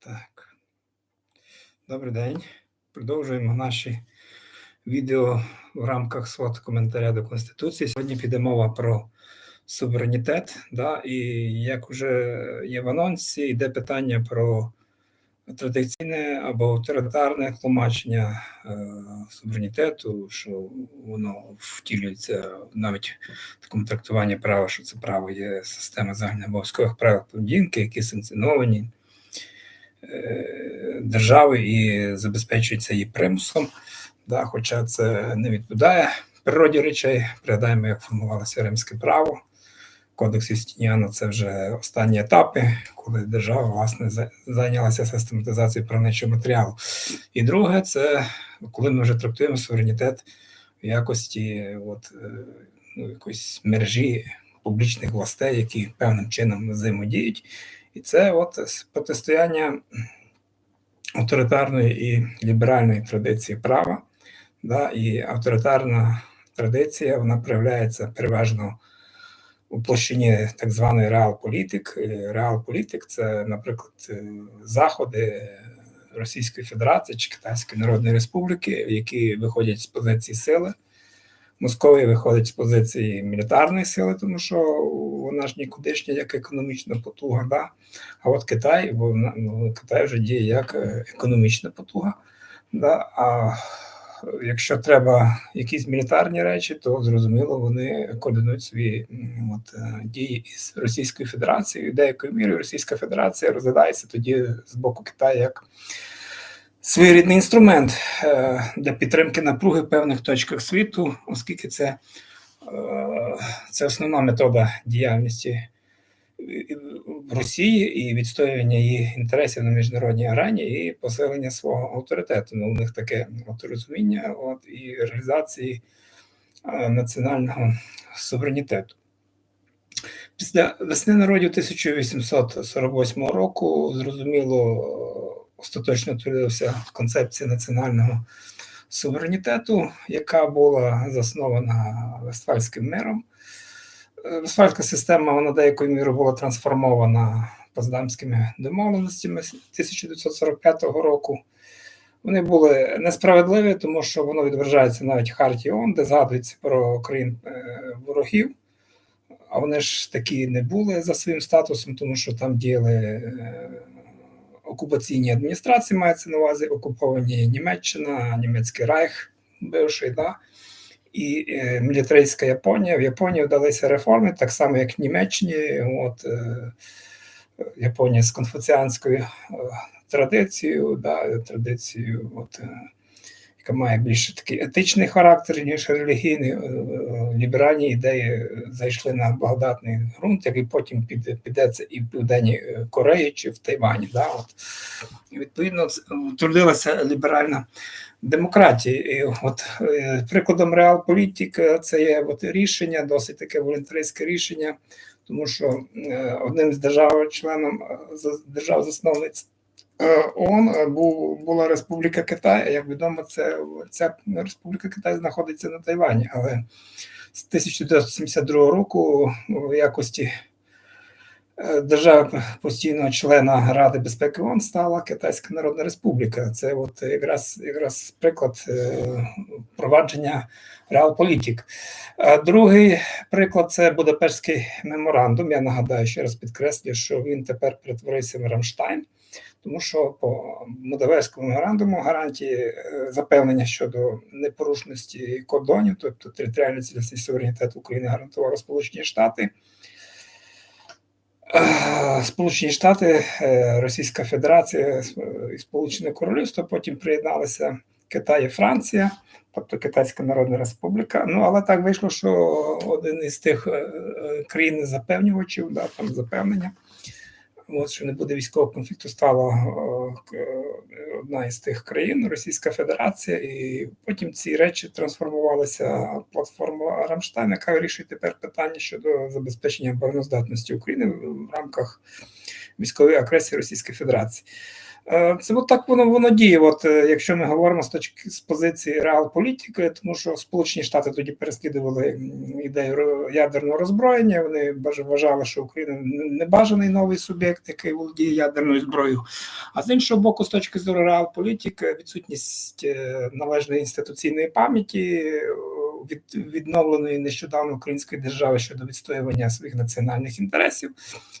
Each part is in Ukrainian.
Так. Добрий день. Продовжуємо наші відео в рамках свого коментаря до Конституції. Сьогодні піде мова про суверенітет. Да? І як вже є в анонсі, йде питання про традиційне або авторитарне тлумачення е, суверенітету, що воно втілюється навіть в такому трактуванні права, що це право є система загальнообов'язкових правил поведінки, які санкціоновані держави і забезпечується її примусом. Да, Хоча це не відповідає природі речей. Пригадаємо, як формувалося римське право. Кодекс Юстиніана це вже останні етапи, коли держава власне зайнялася систематизацією правничого матеріалу. І друге, це коли ми вже трактуємо суверенітет в якості от, е, ну, якоїсь мережі публічних властей, які певним чином взаємодіють. І це от протистояння авторитарної і ліберальної традиції права. Да, і авторитарна традиція вона проявляється переважно у площині так званої реалполітик. Реалполітик це, наприклад, е, заходи Російської Федерації чи Китайської Народної Республіки, які виходять з позиції сили. Московія виходить з позиції мілітарної сили, тому що вона ж нікудишня як економічна потуга. Да? А от Китай, вона, ну, Китай вже діє як е, економічна потуга. Да? А якщо треба якісь мілітарні речі, то зрозуміло вони координують свої от, е, дії із Російською Федерацією. Деякою мірою Російська Федерація розглядається тоді з боку Китаю як своєрідний інструмент е, для підтримки напруги в певних точках світу, оскільки це, це основна метода діяльності Росії і відстоювання її інтересів на міжнародній арені і посилення свого авторитету. Ну, у них таке от розуміння от, і реалізації національного суверенітету. Після весни народів 1848 року зрозуміло остаточно утворилася концепція національного суверенітету, яка була заснована Вестфальським миром. Е, Вестфальська система вона деякою мірою була трансформована Поздамськими домовленостями 1945 року. Вони були несправедливі, тому що воно відображається навіть в Харті ООН, де згадується про країн е, ворогів. А вони ж такі не були за своїм статусом, тому що там діяли е, окупаційні адміністрації, мається на увазі окуповані Німеччина, Німецький Райх, бивший, да, і е, мілітаристська Японія. В Японії вдалися реформи, так само як в Німеччині. От, е, Японія з конфуціанською е, традицією, да, традицією, от, е, яка має більше такий етичний характер, ніж релігійний. Е, е, Ліберальні ідеї зайшли на благодатний ґрунт, який потім піде, підеться і в Південній е, Кореї чи в Тайвані. Да, от. Відповідно трудилася ліберальна демократія. І от прикладом реалполітик це є от рішення, досить таке волонтерське рішення, тому що одним з держав-членом за- держав-засновниць ООН е, була Республіка Китай. Як відомо, це ця Республіка Китай знаходиться на Тайвані, але з 1972 року в якості е, держави постійного члена Ради безпеки ООН стала Китайська Народна Республіка. Це от якраз якраз приклад е, впровадження реалполітик. А Другий приклад це Будапештський меморандум. Я нагадаю, ще раз підкреслю, що він тепер перетворився в Рамштайн, тому що по Будапештському меморандуму гарантії е, запевнення щодо непорушності кордонів, тобто територіальної цілісності суверенітет України гарантували Сполучені Штати. Е, Сполучені Штати, е, Російська Федерація і Сполучене Королівство потім приєдналися Китай і Франція, тобто Китайська Народна Республіка. Ну але так вийшло, що один із тих е, е, країн запевнювачів, да, там запевнення, от, що не буде військового конфлікту, стала е, одна із тих країн, Російська Федерація, і потім ці речі трансформувалися платформа Рамштайн, яка вирішує тепер питання щодо забезпечення обороноздатності України в рамках військової агресії Російської Федерації. Е, Це от так воно воно діє. От е, якщо ми говоримо з точки з позиції реалполітики, тому що Сполучені Штати тоді переслідували ідею ядерного роззброєння. Вони вважали, що Україна н- небажаний новий суб'єкт, який володіє ядерною зброєю. А з іншого боку, з точки зору реалполітики, відсутність е, належної інституційної пам'яті. Від відновленої нещодавно української держави щодо відстоювання своїх національних інтересів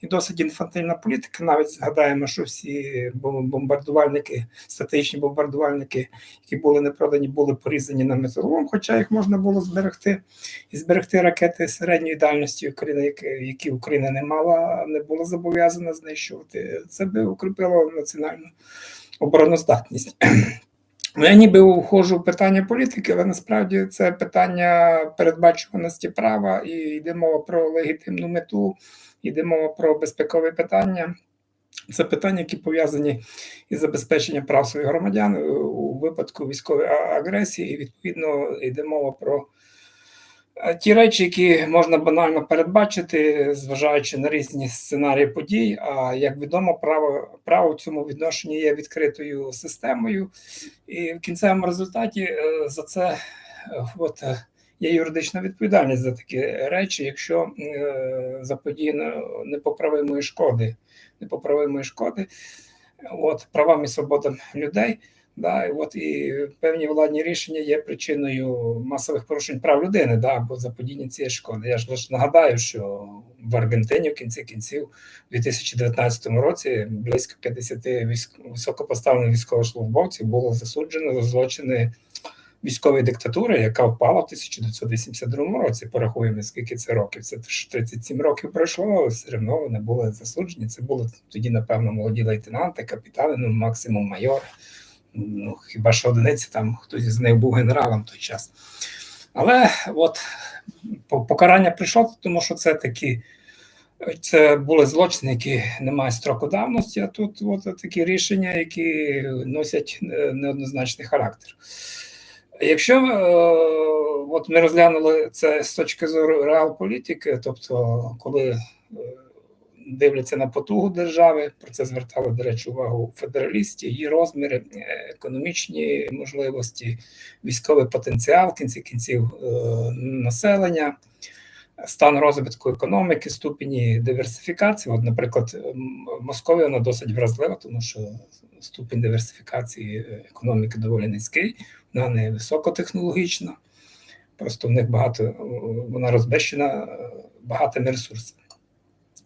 і досить інфантильна політика. Навіть згадаємо, що всі бомбардувальники, статичні бомбардувальники, які були не продані, були порізані на металолом, хоча їх можна було зберегти і зберегти ракети середньої дальності України, які Україна не мала, не була зобов'язана знищувати. Це би укріпило національну обороноздатність. Ну, я ніби входжу в питання політики, але насправді це питання передбачуваності права і йде мова про легітимну мету, йде мова про безпекові питання. Це питання, які пов'язані із забезпеченням прав своїх громадян е, у випадку військової агресії. І відповідно йде мова про ті речі, які можна банально передбачити, зважаючи на різні сценарії подій. А як відомо, право право в цьому відношенні є відкритою системою, і в кінцевому результаті е, за це е, от, е, є юридична відповідальність за такі речі, якщо е, заподіяно непоправимої шкоди, непоправимої шкоди, от правам і свободам людей. Да, і от і певні владні рішення є причиною масових порушень прав людини, да, або заподіяння цієї шкоди. Я ж лише нагадаю, що в Аргентині в кінці кінців у 2019 році близько 50 військ... високопоставлених військовослужбовців було засуджено за злочини військової диктатури, яка впала в 1982 році. Порахуємо, скільки це років. Це ж 37 років пройшло, але все одно вони були засуджені. Це були тоді, напевно, молоді лейтенанти, капітани, ну максимум майори. Ну, хіба що одиниці там хтось із них був генералом в той час. Але от покарання прийшло, тому що це такі. Це були злочини, які не мають строку давності, а тут от такі рішення, які носять е, неоднозначний характер. Якщо е, от ми розглянули це з точки зору реалполітики, тобто, коли е, дивляться на потугу держави, про це звертали, до речі, увагу федералісти, її розміри, е, економічні можливості, військовий потенціал, в кінці кінців е, населення, стан розвитку економіки, ступені диверсифікації. От, наприклад, Московія вона досить вразлива, тому що ступінь диверсифікації економіки доволі низький, вона не високотехнологічна. Просто в них багато, вона розбещена багатими ресурсами.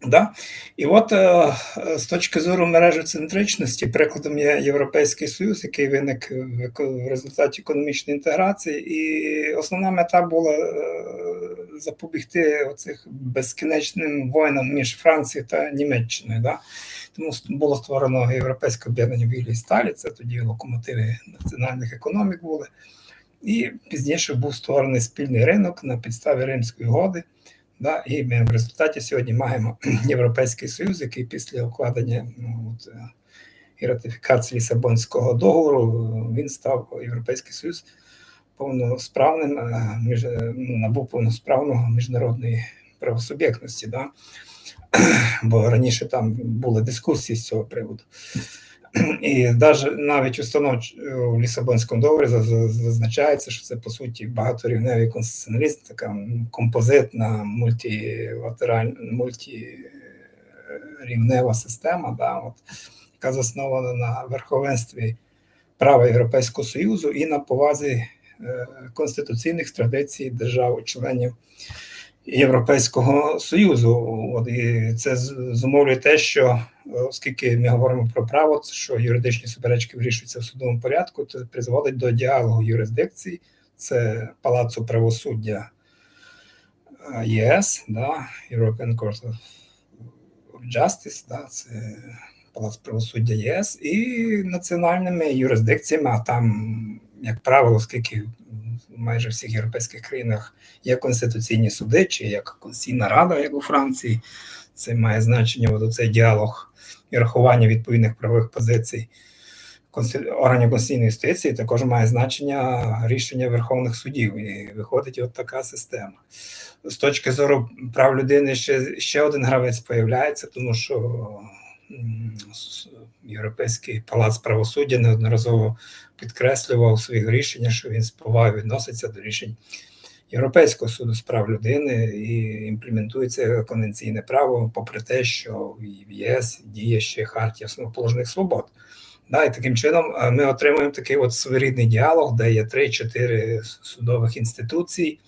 Да? І от е, е, з точки зору мережоцентричності, прикладом є Європейський Союз, який виник в, результаті економічної інтеграції, і основна мета була е, запобігти оцих безкінечним воїнам між Францією та Німеччиною. Да? Тому було створено Європейське об'єднання вугілля і сталі, це тоді локомотиви національних економік були. І пізніше був створений спільний ринок на підставі Римської угоди. Да, і ми в результаті сьогодні маємо Європейський Союз, який після укладення ну, от, е, і ратифікації Лісабонського договору е, він став Європейський Союз повносправним, е, між, ну, набув повносправного міжнародної правосуб'єктності. Да? Бо раніше там були дискусії з цього приводу. І даже, навіть установч в Лісабонському договорі за- за- зазначається, що це по суті багаторівневий конституціоналіст, така композитна мультилатеральна мультирівнева система, да, от, яка заснована на верховенстві права Європейського Союзу і на повазі е, конституційних традицій держав-членів Європейського Союзу. От, і це зумовлює те, що е, оскільки ми говоримо про право, що юридичні суперечки вирішуються в судовому порядку, це призводить до діалогу юрисдикцій, це Палацу правосуддя е, ЄС, да, European Court of Justice, да, це Палац правосуддя ЄС, і національними юрисдикціями, а там, як правило, оскільки майже всіх європейських країнах є конституційні суди, чи як Конституційна Рада, як у Франції, це має значення от цей діалог і рахування відповідних правових позицій органів конституційної юстиції, також має значення рішення верховних судів. І виходить от така система. З точки зору прав людини ще, ще один гравець появляється, тому що Європейський палац правосуддя неодноразово підкреслював у своїх рішеннях, що він з повагою відноситься до рішень Європейського суду з прав людини і імплементується конвенційне право, попри те, що в ЄС діє ще хартія основоположних свобод. Да, і таким чином е, ми отримуємо такий от своєрідний діалог, де є 3-4 судових інституцій,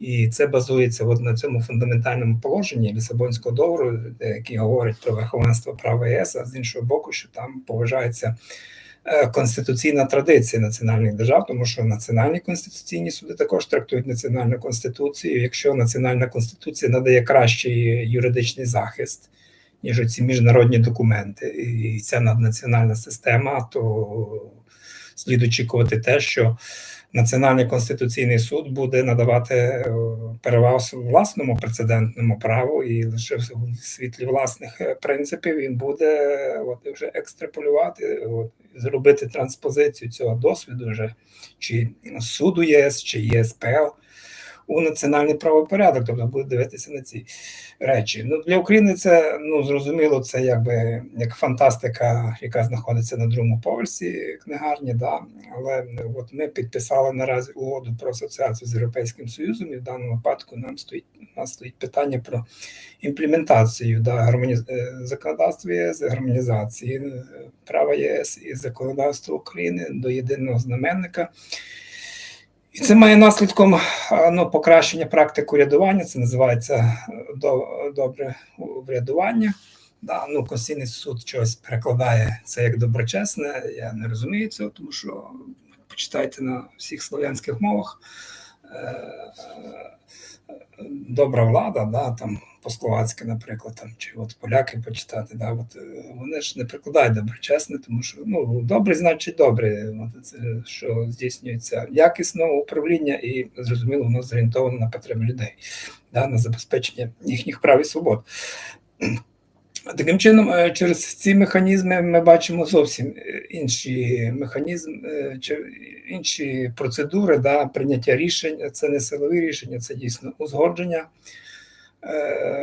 і це базується от на цьому фундаментальному положенні Лісабонського договору, який говорить про верховенство права ЄС, а з іншого боку, що там поважається е, конституційна традиція національних держав, тому що національні конституційні суди також трактують національну конституцію. Якщо національна конституція надає кращий юридичний захист, ніж ці міжнародні документи, і ця наднаціональна система, то слід очікувати те, що Національний конституційний суд буде надавати е, перевагу власному прецедентному праву, і лише в світлі власних е, принципів він буде от, вже екстраполювати, от, зробити транспозицію цього досвіду вже чи суду ЄС, чи ЄСПЛ у національний правопорядок, тобто буде дивитися на ці речі. Ну для України це ну зрозуміло, це якби як фантастика, яка знаходиться на другому поверсі книгарні. Да, але от ми підписали наразі угоду про асоціацію з Європейським Союзом, і в даному випадку нам стоїть у нас стоїть питання про імплементацію да, гармоні... е, законодавства ЄС, гармонізації е, права ЄС і законодавства України до єдиного знаменника. І це має наслідком ну, покращення практики урядування. Це називається е, добре врядування. Да, ну, Конституційний суд щось перекладає це як доброчесне. Я не розумію цього, тому що почитайте на всіх слов'янських мовах. Добра влада, да, там по-словацьки, наприклад, там, чи от поляки почитати, да, от, е, вони ж не прикладають доброчесне, тому що ну, добре значить добре. От це, що здійснюється якісно управління і зрозуміло, воно зорієнтовано на потреби людей, да, на забезпечення їхніх прав і свобод. Таким чином, е, через ці механізми ми бачимо зовсім е, інші механізми, е, інші процедури да, прийняття рішень. Це не силові рішення, це дійсно узгодження.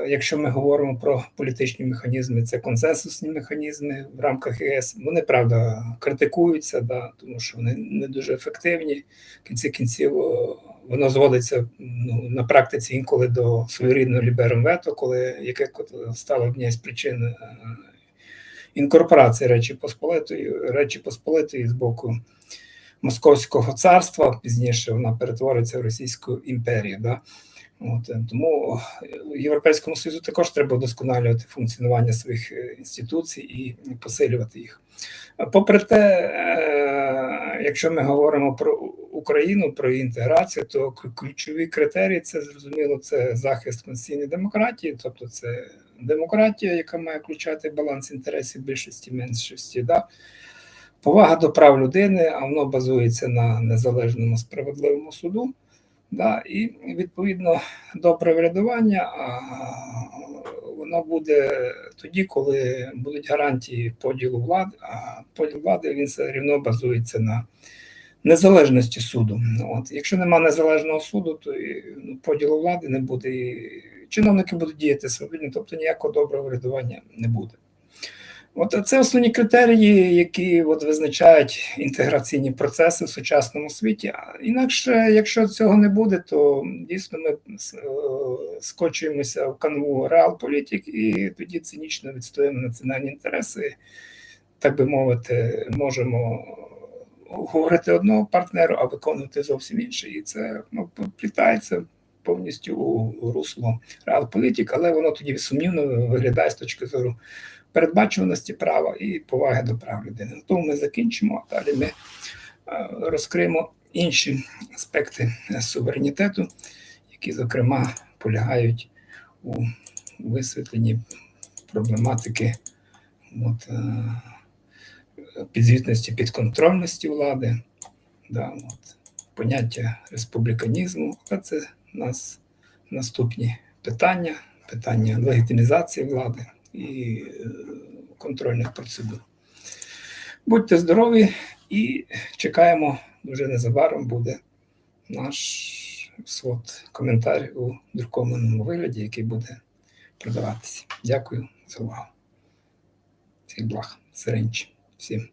Якщо ми говоримо про політичні механізми, це консенсусні механізми в рамках ЄС. Вони правда критикуються, да, тому що вони не дуже ефективні. В кінці кінців воно зводиться ну, на практиці інколи до своєрідного лібером вето, коли яке стало однією з причин е, інкорпорації Речі Посполитої, Речі Посполитої з боку Московського царства. Пізніше вона перетвориться в Російську імперію. Да? От, е, тому Європейському Союзу також треба вдосконалювати функціонування своїх е, інституцій і посилювати їх. Попри те, якщо ми говоримо про Україну, про інтеграцію, то ключові критерії це зрозуміло, це захист конституційної демократії, тобто це демократія, яка має включати баланс інтересів більшості меншості. Да? Повага до прав людини, а воно базується на незалежному справедливому суду. Да, і відповідно добре врядування, а воно буде тоді, коли будуть гарантії поділу влади, а поділ влади він все рівно базується на незалежності суду. От. Якщо нема незалежного суду, то ну, поділу влади не буде, і чиновники будуть діяти свободно, тобто ніякого доброго врядування не буде. От це основні критерії, які от визначають інтеграційні процеси в сучасному світі. Інакше, якщо цього не буде, то дійсно ми е, скочуємося в канву реалполітик і тоді цинічно відстоїмо національні інтереси. Так би мовити, можемо говорити одного партнеру, а виконувати зовсім інший. І це ну, плітається повністю у русло реалполітик, але воно тоді сумнівно виглядає з точки зору передбачуваності права і поваги до прав людини. Тому ми закінчимо, а далі ми е, розкриємо інші аспекти суверенітету, які, зокрема, полягають у висвітленні проблематики от, е, підзвітності підконтрольності влади, да, от, поняття республіканізму. А це у нас наступні питання, питання легітимізації влади і е, контрольних процедур. Будьте здорові і чекаємо дуже незабаром буде наш свод коментар у друкованому вигляді, який буде продаватися. Дякую за увагу. Всіх благ. Сиренчі. Всім.